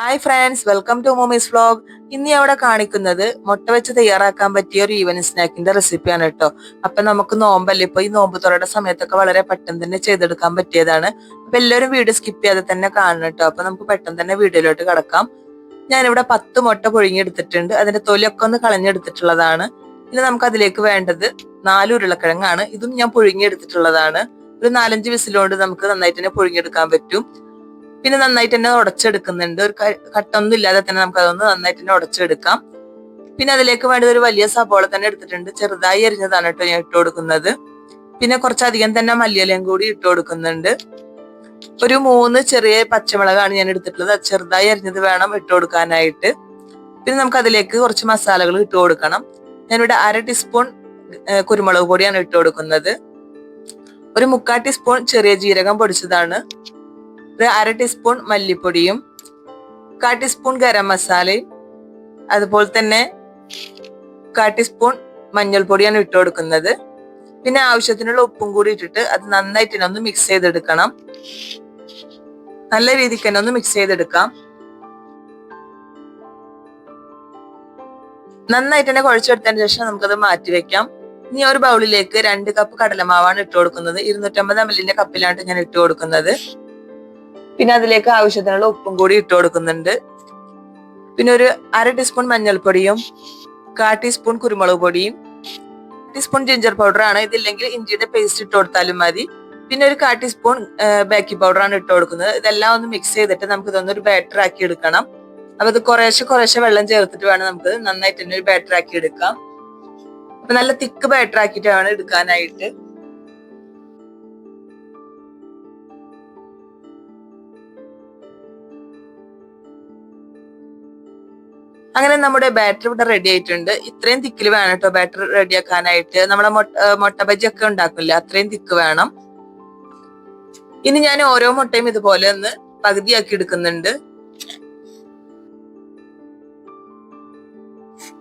Hi friends welcome to mommy's vlog ഇന്ന് ഞാൻ ഇവിടെ കാണിക്കുന്നത് മുട്ട വെച്ച് തയ്യാറാക്കാൻ പറ്റിയ ഒരു ഈവനിങ് സ്നാക്കിന്റെ റെസിപ്പിയാണ് കേട്ടോ. അപ്പൊ നമുക്ക് നോമ്പല്ലേ? ഇപ്പൊ ഈ നോമ്പ് തുറയുടെ സമയത്തൊക്കെ വളരെ പെട്ടെന്ന് തന്നെ ചെയ്തെടുക്കാൻ പറ്റിയതാണ്. അപ്പൊ എല്ലാവരും വീഡിയോ സ്കിപ്പ് ചെയ്യാതെ തന്നെ കാണണം കേട്ടോ. അപ്പൊ നമുക്ക് പെട്ടെന്ന് തന്നെ വീഡിയോയിലോട്ട് കിടക്കാം. ഞാനിവിടെ പത്ത് മുട്ട പുഴുങ്ങിയെടുത്തിട്ടുണ്ട്. അതിന്റെ തൊലിയൊക്കെ ഒന്ന് കളഞ്ഞെടുത്തിട്ടുള്ളതാണ്. ഇനി നമുക്ക് അതിലേക്ക് വേണ്ടത് നാല് ഉരുളക്കിഴങ്ങാണ്. ഇതും ഞാൻ പുഴുങ്ങിയെടുത്തിട്ടുള്ളതാണ്. ഒരു നാലഞ്ച് വിസിലുകൊണ്ട് നമുക്ക് നന്നായിട്ട് തന്നെ പുഴുങ്ങിയെടുക്കാൻ പറ്റും. പിന്നെ നന്നായിട്ട് തന്നെ ഉടച്ചെടുക്കുന്നുണ്ട്. ഒരു കട്ടൊന്നും ഇല്ലാതെ തന്നെ നമുക്ക് അതൊന്ന് നന്നായിട്ട് തന്നെ ഉടച്ചെടുക്കാം. പിന്നെ അതിലേക്ക് വേണ്ടത് ഒരു വലിയ സബോള തന്നെ എടുത്തിട്ടുണ്ട്. ചെറുതായി അരിഞ്ഞതാണ് കേട്ടോ ഞാൻ ഇട്ട് കൊടുക്കുന്നത്. പിന്നെ കുറച്ചധികം തന്നെ മല്ലിയിലയും കൂടി ഇട്ട് കൊടുക്കുന്നുണ്ട്. ഒരു മൂന്ന് ചെറിയ പച്ചമുളകാണ് ഞാൻ എടുത്തിട്ടുള്ളത്. അത് ചെറുതായി അരിഞ്ഞത് വേണം ഇട്ട് കൊടുക്കാനായിട്ട്. പിന്നെ നമുക്ക് അതിലേക്ക് കുറച്ച് മസാലകൾ ഇട്ട് കൊടുക്കണം. ഞാനിവിടെ അര ടീസ്പൂൺ കുരുമുളക് പൊടിയാണ് ഇട്ട് കൊടുക്കുന്നത്. ഒരു മുക്കാൽ ടീസ്പൂൺ ചെറിയ ജീരകം പൊടിച്ചതാണ്. ഒരു അര ടീസ്പൂൺ മല്ലിപ്പൊടിയും കാ ടീസ്പൂൺ ഗരം മസാലയും അതുപോലെ തന്നെ കാ ടീസ്പൂൺ മഞ്ഞൾപ്പൊടിയാണ് ഇട്ട് കൊടുക്കുന്നത്. പിന്നെ ആവശ്യത്തിനുള്ള ഉപ്പും കൂടി ഇട്ടിട്ട് അത് നന്നായിട്ട് തന്നെ ഒന്ന് മിക്സ് ചെയ്തെടുക്കണം. നല്ല രീതിക്ക് തന്നെ ഒന്ന് മിക്സ് ചെയ്തെടുക്കാം. നന്നായിട്ട് തന്നെ കുഴച്ചെടുത്തതിന് ശേഷം നമുക്കത് മാറ്റി വെക്കാം. ഇനി ഒരു ബൗളിലേക്ക് രണ്ട് കപ്പ് കടലമാവാണ് ഇട്ട് കൊടുക്കുന്നത്. ഇരുന്നൂറ്റമ്പത് എം എല്ലിന്റെ കപ്പിലാണ് ഞാൻ ഇട്ട് കൊടുക്കുന്നത്. പിന്നെ അതിലേക്ക് ആവശ്യത്തിനുള്ള ഉപ്പും കൂടി ഇട്ട് കൊടുക്കുന്നുണ്ട്. പിന്നെ ഒരു അര ടീസ്പൂൺ മഞ്ഞൾപ്പൊടിയും കാ ടീസ്പൂൺ കുരുമുളക് പൊടിയും ടീസ്പൂൺ ജിഞ്ചർ പൗഡർ ആണ്. ഇതില്ലെങ്കിൽ ഇഞ്ചിയുടെ പേസ്റ്റ് ഇട്ട് കൊടുത്താലും മതി. പിന്നെ ഒരു കാ ടീസ്പൂൺ ബേക്കിംഗ് പൗഡർ ആണ് ഇട്ട് കൊടുക്കുന്നത്. ഇതെല്ലാം ഒന്ന് മിക്സ് ചെയ്തിട്ട് നമുക്ക് ഇതൊന്ന് ഒരു ബാറ്റർ ആക്കി എടുക്കണം. അപ്പൊ ഇത് കുറേശ്ശെ കുറേശ്ശെ വെള്ളം ചേർത്തിട്ട് വേണം നമുക്ക് നന്നായിട്ട് തന്നെ ഒരു ബാറ്റർ ആക്കി എടുക്കാം. അപ്പൊ നല്ല തിക്ക് ബാറ്റർ ആക്കിയിട്ട് വേണം എടുക്കാനായിട്ട്. അങ്ങനെ നമ്മുടെ ബാറ്റർ ഇവിടെ റെഡി ആയിട്ടുണ്ട്. ഇത്രയും തിക്കിൽ വേണം കേട്ടോ ബാറ്റർ റെഡിയാക്കാനായിട്ട് നമ്മുടെ മൊട്ട ബജി ഒക്കെ ഉണ്ടാക്കില്ല അത്രയും തിക്ക് വേണം. ഇനി ഞാൻ ഓരോ മുട്ടയും ഇതുപോലെ ഒന്ന് പകുതിയാക്കി എടുക്കുന്നുണ്ട്.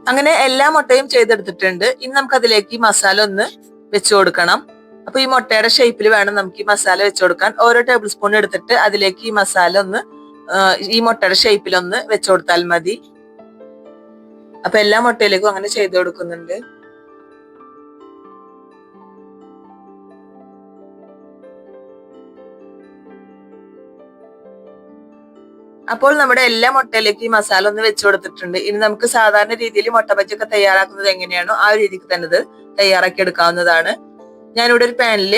അങ്ങനെ എല്ലാ മുട്ടയും ചെയ്തെടുത്തിട്ടുണ്ട്. ഇനി നമുക്ക് അതിലേക്ക് മസാല ഒന്ന് വെച്ചു കൊടുക്കണം. അപ്പൊ ഈ മുട്ടയുടെ ഷേപ്പിൽ വേണം നമുക്ക് ഈ മസാല വെച്ചു കൊടുക്കാൻ. ഓരോ ടേബിൾ സ്പൂൺ എടുത്തിട്ട് അതിലേക്ക് ഈ മസാല ഒന്ന് ഈ മുട്ടയുടെ ഷേപ്പിൽ ഒന്ന് വെച്ചു കൊടുത്താൽ മതി. അപ്പൊ എല്ലാ മുട്ടയിലേക്കും അങ്ങനെ ചെയ്തു കൊടുക്കുന്നുണ്ട്. അപ്പോൾ നമ്മുടെ എല്ലാ മുട്ടയിലേക്ക് ഈ മസാല ഒന്ന് വെച്ചു കൊടുത്തിട്ടുണ്ട്. ഇനി നമുക്ക് സാധാരണ രീതിയിൽ മുട്ട ബജ്ജൊക്കെ തയ്യാറാക്കുന്നത് എങ്ങനെയാണോ ആ രീതിക്ക് തന്നെ തയ്യാറാക്കി എടുക്കാവുന്നതാണ്. ഞാനിവിടെ ഒരു പാനിൽ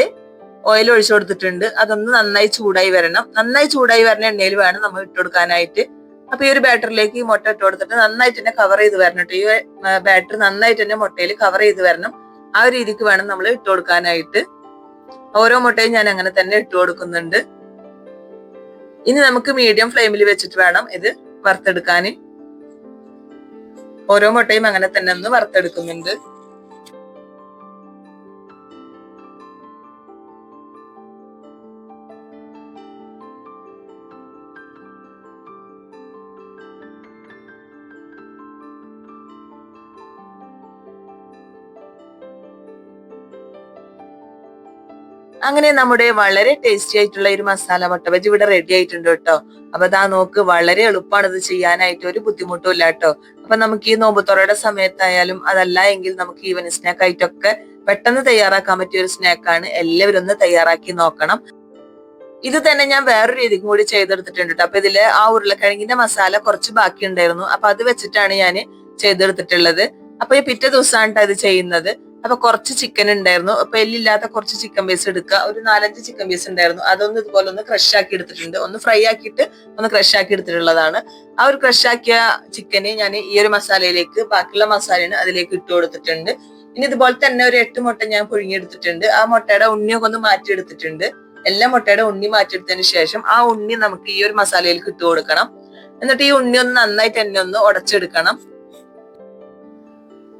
ഓയിൽ ഒഴിച്ചു കൊടുത്തിട്ടുണ്ട്. അതൊന്ന് നന്നായി ചൂടായി വരണം. നന്നായി ചൂടായി വരുന്ന എണ്ണയിൽ വേണം നമ്മൾ ഇട്ട് കൊടുക്കാനായിട്ട്. അപ്പൊ ഈ ഒരു ബാറ്ററിലേക്ക് ഈ മുട്ട ഇട്ട് കൊടുത്തിട്ട് നന്നായിട്ട് തന്നെ കവർ ചെയ്ത് വരണം കേട്ടോ ഈ ബാറ്ററി നന്നായിട്ട് തന്നെ മുട്ടയിൽ കവർ ചെയ്ത് വരണം. ആ ഒരു രീതിക്ക് വേണം നമ്മൾ ഇട്ട് കൊടുക്കാനായിട്ട്. ഓരോ മുട്ടയും ഞാൻ അങ്ങനെ തന്നെ ഇട്ട് കൊടുക്കുന്നുണ്ട്. ഇനി നമുക്ക് മീഡിയം ഫ്ലെയിമിൽ വെച്ചിട്ട് വേണം ഇത് വറുത്തെടുക്കാൻ ഓരോ മുട്ടയും അങ്ങനെ തന്നെ ഒന്ന് വറുത്തെടുക്കുന്നുണ്ട്. അങ്ങനെ നമ്മുടെ വളരെ ടേസ്റ്റി ആയിട്ടുള്ള ഒരു മസാല മുട്ട ബജി ഇവിടെ റെഡി ആയിട്ടുണ്ട് കേട്ടോ. അപ്പൊ അതാ നോക്ക് വളരെ എളുപ്പമാണ് ഇത് ചെയ്യാനായിട്ട് ഒരു ബുദ്ധിമുട്ടും ഇല്ല കേട്ടോ. അപ്പൊ നമുക്ക് ഈ നോമ്പുത്തുറയുടെ സമയത്തായാലും അതല്ല എങ്കിൽ നമുക്ക് ഈവനിങ് സ്നാക്ക് ആയിട്ടൊക്കെ പെട്ടെന്ന് തയ്യാറാക്കാൻ പറ്റിയ ഒരു സ്നാക്കാണ് എല്ലാവരും ഒന്ന് തയ്യാറാക്കി നോക്കണം. ഇത് തന്നെ ഞാൻ വേറൊരു രീതിക്കും കൂടി ചെയ്തെടുത്തിട്ടുണ്ട് കേട്ടോ. അപ്പൊ ഇതിൽ ആ ഉരുളക്കിഴങ്ങിന്റെ മസാല കുറച്ച് ബാക്കി ഉണ്ടായിരുന്നു അപ്പൊ അത് വെച്ചിട്ടാണ് ഞാൻ ചെയ്തെടുത്തിട്ടുള്ളത്. അപ്പൊ ഈ പിറ്റേ ദിവസമാണ് ഇത് ചെയ്യുന്നത്. അപ്പൊ കുറച്ച് ചിക്കൻ ഉണ്ടായിരുന്നു. അപ്പൊ എല്ലില്ലാത്ത കുറച്ച് ചിക്കൻ പീസ് എടുക്കുക. ഒരു നാലഞ്ച് ചിക്കൻ പീസ് ഉണ്ടായിരുന്നു. അതൊന്ന് ഇതുപോലെ ഒന്ന് ക്രഷ് ആക്കി എടുത്തിട്ടുണ്ട്. ഒന്ന് ഫ്രൈ ആക്കിയിട്ട് ഒന്ന് ക്രഷ് ആക്കി എടുത്തിട്ടുള്ളതാണ്. ആ ഒരു ക്രഷ് ആക്കിയ ചിക്കനെ ഞാൻ ഈ ഒരു മസാലയിലേക്ക് ബാക്കിയുള്ള മസാലയാണ് അതിലേക്ക് ഇട്ട് കൊടുത്തിട്ടുണ്ട്. ഇനി ഇതുപോലെ തന്നെ ഒരു എട്ട് മുട്ട ഞാൻ പുഴുങ്ങിയെടുത്തിട്ടുണ്ട്. ആ മുട്ടയുടെ ഉണ്ണിയൊക്കെ ഒന്ന് മാറ്റിയെടുത്തിട്ടുണ്ട്. എല്ലാ മുട്ടയുടെ ഉണ്ണി മാറ്റിയെടുത്തതിന് ശേഷം ആ ഉണ്ണി നമുക്ക് ഈ ഒരു മസാലയിലേക്ക് ഇട്ട് കൊടുക്കണം. എന്നിട്ട് ഈ ഉണ്ണി ഒന്ന് നന്നായിട്ട് തന്നെ ഒന്ന് ഉടച്ചെടുക്കണം.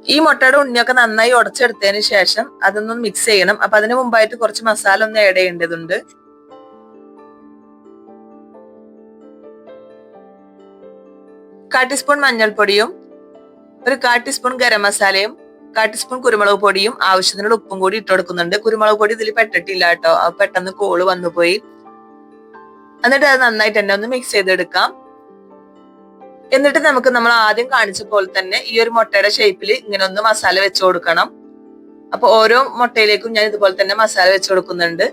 ഈ മുട്ടയുടെ ഉണ്ണിയൊക്കെ നന്നായി ഉടച്ചെടുത്തതിന് ശേഷം അതൊന്ന് മിക്സ് ചെയ്യണം. അപ്പൊ അതിന് മുമ്പായിട്ട് കുറച്ച് മസാല ഒന്ന് ആഡ് ചെയ്യേണ്ടതുണ്ട്. കാ ടീസ്പൂൺ മഞ്ഞൾപ്പൊടിയും ഒരു കാ ടീസ്പൂൺ ഗരം മസാലയും കാ ടീസ്പൂൺ കുരുമുളക് പൊടിയും ആവശ്യത്തിനുള്ള ഉപ്പും കൂടി ഇട്ട് കൊടുക്കുന്നുണ്ട്. കുരുമുളക് പൊടി ഇതിൽ പെട്ടിട്ടില്ല കേട്ടോ. പെട്ടെന്ന് കോൾ വന്നു പോയി എന്നിട്ട് അത് നന്നായിട്ട് തന്നെ ഒന്ന് മിക്സ് ചെയ്തെടുക്കാം. എന്നിട്ട് നമുക്ക് നമ്മൾ ആദ്യം കാണിച്ച പോലെ തന്നെ ഈ ഒരു മുട്ടയുടെ ഷേപ്പിൽ ഇങ്ങനെ ഒന്ന് മസാല വെച്ച് കൊടുക്കണം. അപ്പൊ ഓരോ മുട്ടയിലേക്കും ഞാൻ ഇതുപോലെ തന്നെ മസാല വെച്ച് കൊടുക്കുന്നുണ്ട്.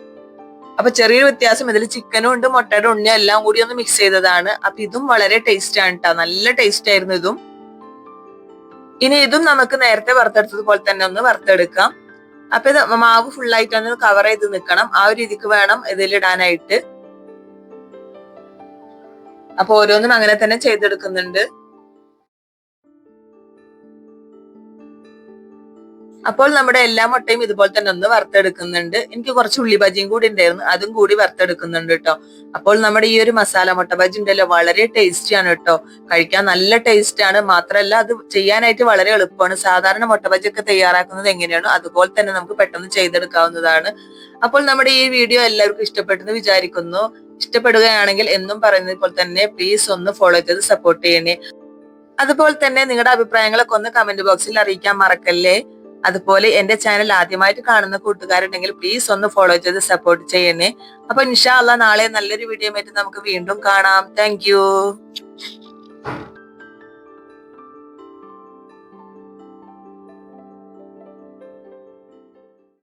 അപ്പൊ ചെറിയൊരു വ്യത്യാസം ഇതിൽ ചിക്കനും ഉണ്ട് മുട്ടയുടെ ഉണ്ണിയും എല്ലാം കൂടി ഒന്ന് മിക്സ് ചെയ്തതാണ്. അപ്പൊ ഇതും വളരെ ടേസ്റ്റ് ആണ് കേട്ടോ നല്ല ടേസ്റ്റ് ആയിരുന്നു ഇതും. ഇനി ഇതും നമുക്ക് നേരത്തെ വറുത്തെടുത്തതുപോലെ തന്നെ ഒന്ന് വറുത്തെടുക്കാം. അപ്പൊ ഇത് മാവ് ഫുള്ളായിട്ട് ആയിട്ട് ഒന്ന് കവർ ചെയ്ത് നിൽക്കണം ആ ഒരു രീതിക്ക് വേണം ഇതിലിടാനായിട്ട്. അപ്പൊ ഓരോന്നും അങ്ങനെ തന്നെ ചെയ്തെടുക്കുന്നുണ്ട്. അപ്പോൾ നമ്മുടെ എല്ലാ മുട്ടയും ഇതുപോലെ തന്നെ ഒന്ന് വറുത്തെടുക്കുന്നുണ്ട്. എനിക്ക് കുറച്ച് ഉള്ളി ബജിയും കൂടി ഉണ്ടായിരുന്നു. അതും കൂടി വറുത്തെടുക്കുന്നുണ്ട് കേട്ടോ. അപ്പോൾ നമ്മുടെ ഈ ഒരു മസാല മുട്ട ബജി ഉണ്ടല്ലോ വളരെ ടേസ്റ്റി ആണ് കേട്ടോ. കഴിക്കാൻ നല്ല ടേസ്റ്റ് ആണ്. മാത്രമല്ല അത് ചെയ്യാനായിട്ട് വളരെ എളുപ്പമാണ്. സാധാരണ മുട്ട ബജി ഒക്കെ തയ്യാറാക്കുന്നത് എങ്ങനെയാണോ അതുപോലെ തന്നെ നമുക്ക് പെട്ടെന്ന് ചെയ്തെടുക്കാവുന്നതാണ്. അപ്പോൾ നമ്മുടെ ഈ വീഡിയോ എല്ലാവർക്കും ഇഷ്ടപ്പെട്ടെന്ന് വിചാരിക്കുന്നു. ഇഷ്ടപ്പെടുകയാണെങ്കിൽ എന്നും പറയുന്നത് പോലെ തന്നെ പ്ലീസ് ഒന്ന് ഫോളോ ചെയ്ത് സപ്പോർട്ട് ചെയ്യണേ. അതുപോലെ തന്നെ നിങ്ങളുടെ അഭിപ്രായങ്ങളൊക്കെ ഒന്ന് കമന്റ് ബോക്സിൽ അറിയിക്കാൻ മറക്കല്ലേ? അതുപോലെ എന്റെ ചാനൽ ആദ്യമായിട്ട് കാണുന്ന കൂട്ടുകാരുണ്ടെങ്കിൽ പ്ലീസ് ഒന്ന് ഫോളോ ചെയ്ത് സപ്പോർട്ട് ചെയ്യണേ. അപ്പൊ ഇൻഷാ അല്ല നാളെ നല്ലൊരു വീഡിയോ ആയിട്ട് നമുക്ക് വീണ്ടും കാണാം. താങ്ക്